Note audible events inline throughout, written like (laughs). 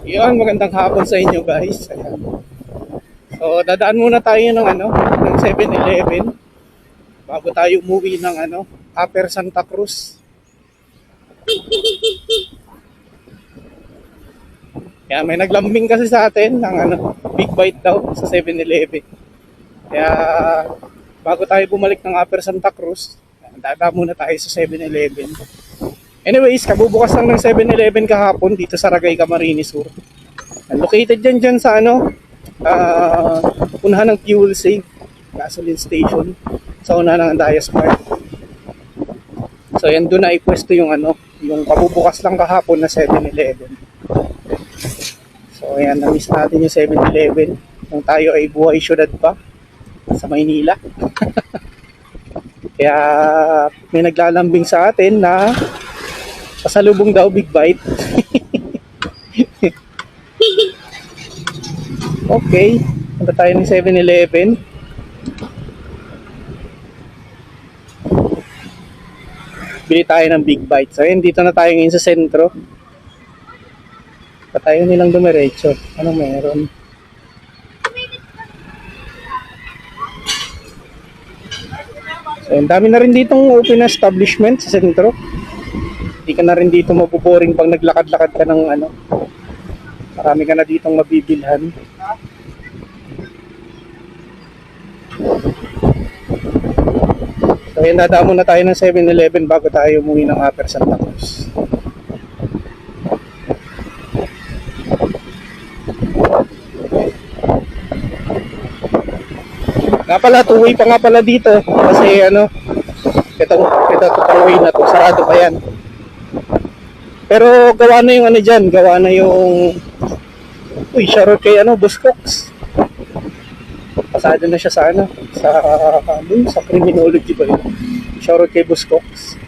Yun, magandang hapon sa inyo guys. Ayan. So, dadaan muna tayo ng ano, ng 7-Eleven bago tayo umuwi ng ano, Upper Santa Cruz. Kaya may naglambing kasi sa atin ng ano, big bite daw sa 7-Eleven. Kaya bago tayo bumalik ng Upper Santa Cruz, dadaan muna tayo sa 7-Eleven. Anyways, kabubukas lang ng 7-Eleven kahapon dito sa Ragay, Camarines Sur. Located dyan dyan sa ano, ah, unahan ng fuel save, gasoline station, sa unahan ng Andayas Park. So yan doon na ipwesto yung ano, yung kabubukas lang kahapon na 7-Eleven. So ayan, na-miss natin yung 7-Eleven. Nung tayo ay buhay syudad pa sa Maynila. (laughs) Kaya may naglalambing sa atin na pasalubong daw big bite. (laughs) okay, punta tayo ng 7-Eleven. Bili tayo ng big bite. So, ayun, dito na tayo ngayon sa sentro. Patayo nilang dumiretso. Anong meron? So, ang dami na rin ditong open establishment sa sentro. Hindi ka na rin dito mabuboring pag naglakad-lakad ka ng ano. Marami ka na ditong mabibilhan. So, yun, dadaan muna tayo ng 7-Eleven bago tayo umuwi ng Upper Santa Cruz. Nga pala, two-way pa nga pala dito. Kasi ano, ito, ito, itong way na to. Sarado pa yan. Pero gawa na yung ano dyan, gawa na yung... Uy, shoutout kay ano, Buscox. Pasado na siya sa ano, sa, ano, sa criminology ba yun? Shoutout kay Buscox.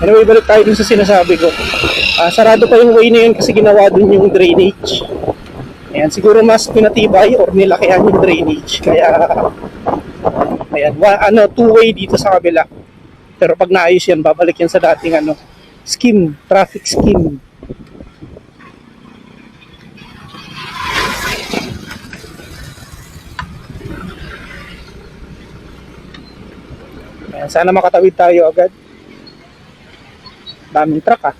Anyway, balik tayo dun sa sinasabi ko. Ah, sarado pa yung way na yun kasi ginawa dun yung drainage. Ayan, siguro mas pinatibay or nilakihan yung drainage. Kaya, ayan, wa, ano, two-way dito sa kabila. Pero pag naayos yan, babalik yan sa dating ano, scheme, traffic scheme. Ayan, sana makatawid tayo agad. Daming truck ah.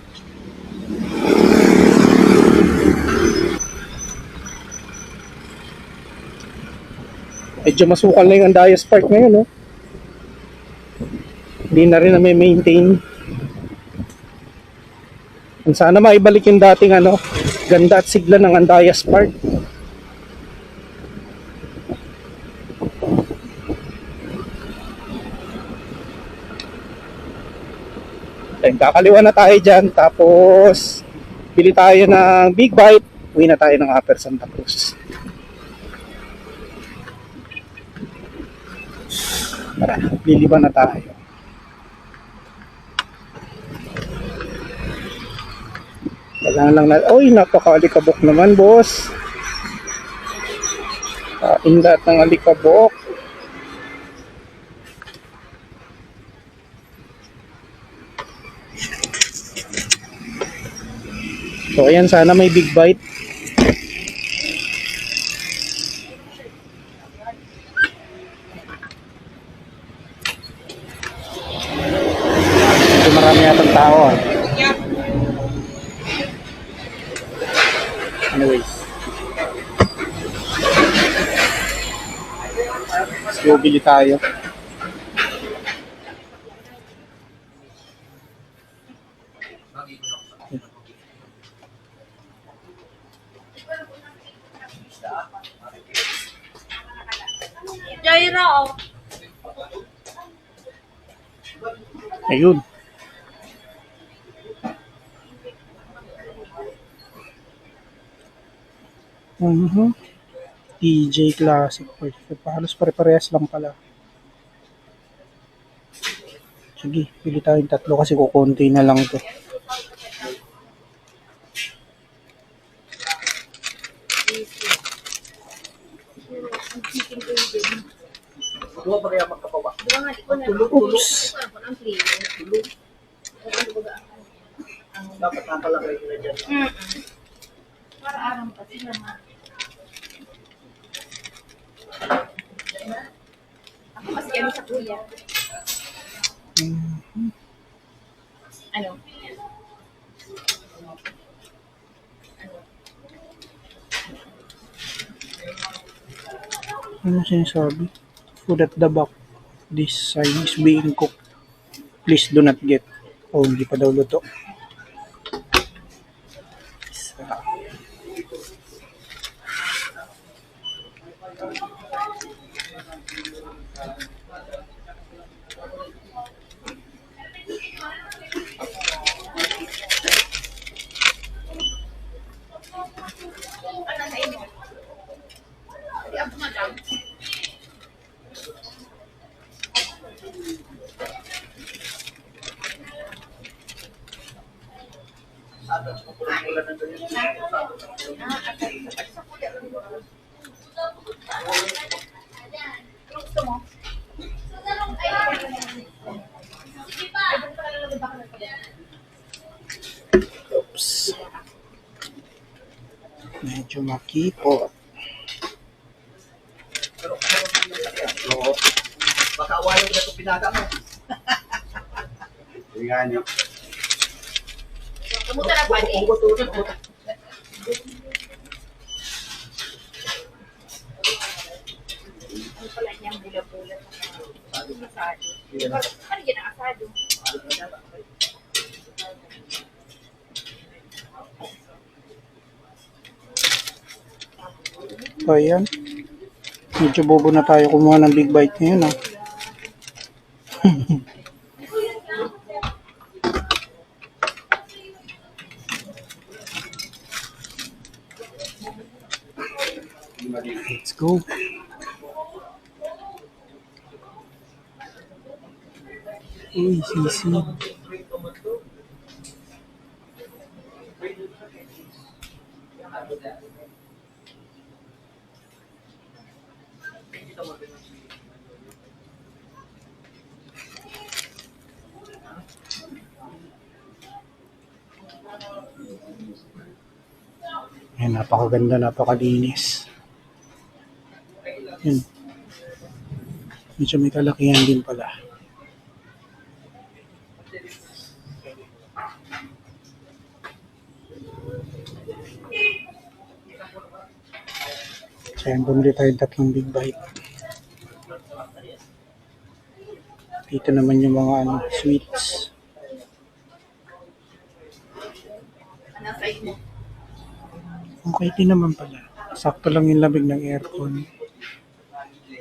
Medyo masukal na yung Andayas Park ngayon, no? Hindi na rin na may maintain. Sana maibalik yung dating ano, ganda at sigla ng Andayas Park. Then, kakaliwa na tayo dyan. Tapos, bili tayo ng Big Bite. Uwi na tayo ng Upper Santa Cruz. Tara, liliban na tayo. Kailangan lang na, oy, napaka-alikabok naman, boss. Kain lahat ng alikabok. So, ayan, sana may big bite. Medyo marami yatang tao ah. Anyways. Go bili tayo. Jaira, oh. Ayun. Mhm. DJ Classic. Halos pare-parehas lang pala. Sige, pili tayong tatlo kasi kukunti na lang to. Na Oops. Dapat napalagay ko na dyan. Para aram pa sila ma. Ako mas kami sa kuya. Ano? Ano sinasabi? Food at the back. This side is being cooked. Please do not get. Oh, hindi pa daw luto. Isa. Ano sa inyo? Hindi ako madam. Gusto mo? Oops. Medyo makipot. Oo. Baka awayan ko na itong pinaka mo. (laughs) Yan yun. Kamusta na pa Kung gusto ko Ano pala niyang bula-bula sa asado. Ano yan ang asado? So, ayan. Medyo bobo na tayo kumuha ng big bite ngayon, ah. (laughs) Let's go. Uy, sisi. Ayan, napakaganda, napakalinis. Yun. Medyo may kalakihan din pala. So, ayan, bumili tayo ng tatlong big bite. Dito naman yung mga ano, sweets. Ano sa inyo? Okay din naman pala. Sakto lang yung lamig ng aircon.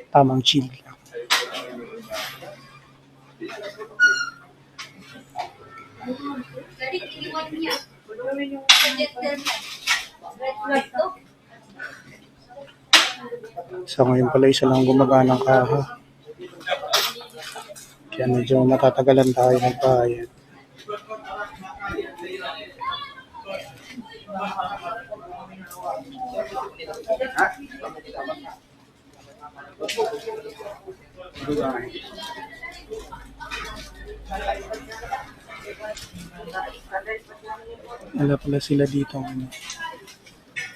Tamang chill lang. So ngayon pala isa lang gumagana ng kaha. Kaya medyo matatagalan tayo magbayad. Wala pala sila dito. Ano.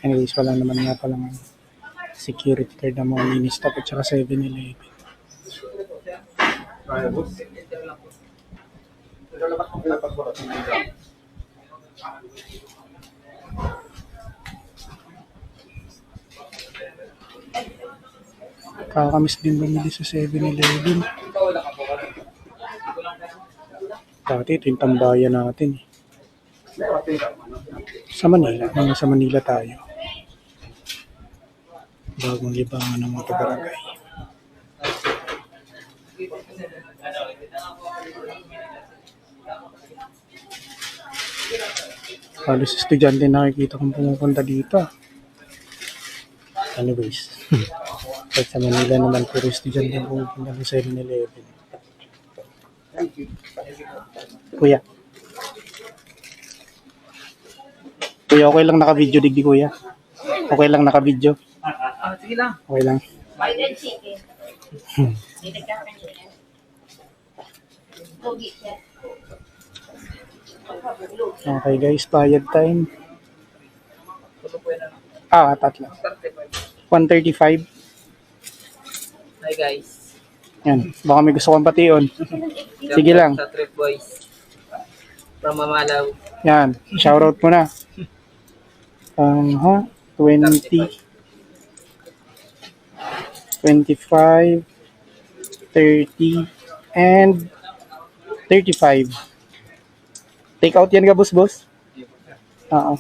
Anyways, wala naman nga palang security card na mga mini-stop at saka 7-Eleven. Kaya ng. Kakamiss din bumili sa 7-Eleven. Dati ito yung tambayan natin. eh. Sa Manila. Nung sa Manila tayo. Bagong libangan ng mga barangay. Halos estudyante nakikita kong pumupunta dito. Anyways. (laughs) Kahit sa Manila naman, puro estudyante ang pumupunta ng 7-Eleven. Kuya. Kuya, okay lang naka-video digdi kuya. Okay lang naka-video. Ah, sige lang. Okay lang. Fried and chicken. Okay guys, bayad time. Ah, tatlo. 135. Hi guys. Yan. Baka may gusto kong pation. Sige lang. Sa Trip Boys. From Mamalaw. Yan. Shoutout mo na. Um, ha? 20. 25. 30. And 35. Take out yan ka, boss, boss? Oo.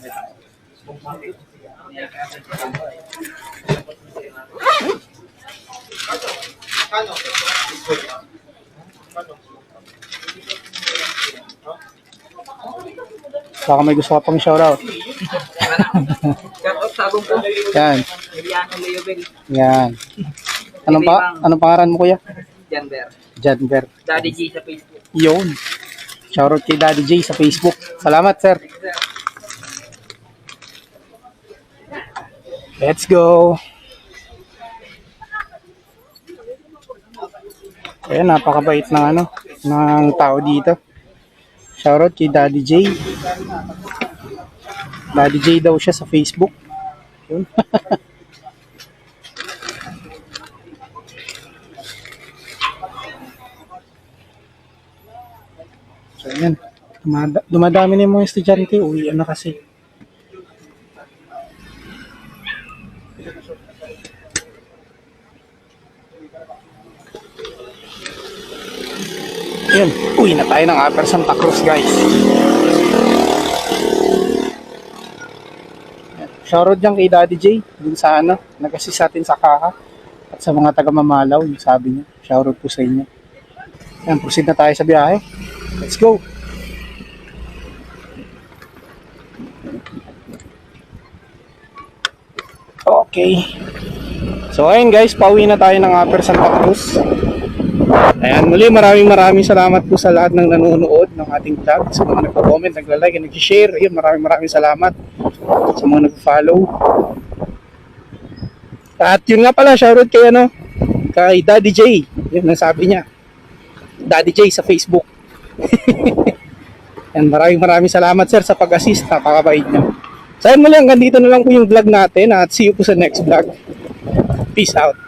Baka may gusto ka pang shoutout. Shout out sa abong po. Yan. Emiliano Leobel. Yan. Anong pa anong pangalan mo kuya? Janber. Janver. Daddy G sa Facebook. Yun. Shoutout kay Daddy J sa Facebook. Salamat, sir. Let's go. Ayan, napakabait ng ano, ng tao dito. Shoutout kay Daddy J. Daddy J daw siya sa Facebook. Yun. (laughs) So, ayan. Dumada- dumadami na yung mga estudyante. Uwi, na kasi. Ayan. Uwi na tayo ng Upper Santa Cruz, guys. Shoutout dyan kay Daddy J. Dun sa ano, nag-assist sa atin sa Kaha. At sa mga taga Mamalaw, yung sabi niya. Shoutout po sa inyo. Ayan, proceed na tayo sa biyahe. Let's go. Okay. So ayun guys, pauwi na tayo ng Upper Santa Cruz. Ayan, muli maraming maraming salamat po sa lahat ng nanonood ng ating vlog. Sa mga nagko-comment, nagla-like, nag-share. Ayun, maraming maraming salamat sa mga nag-follow. At yun nga pala, shoutout kay ano, kay Daddy J. Yun ang sabi niya. Daddy J sa Facebook. (laughs) And maraming maraming salamat sir sa pag-assist. Napakabait niyo. So ayun muli hanggang dito na lang po yung vlog natin at see you po sa next vlog. Peace out.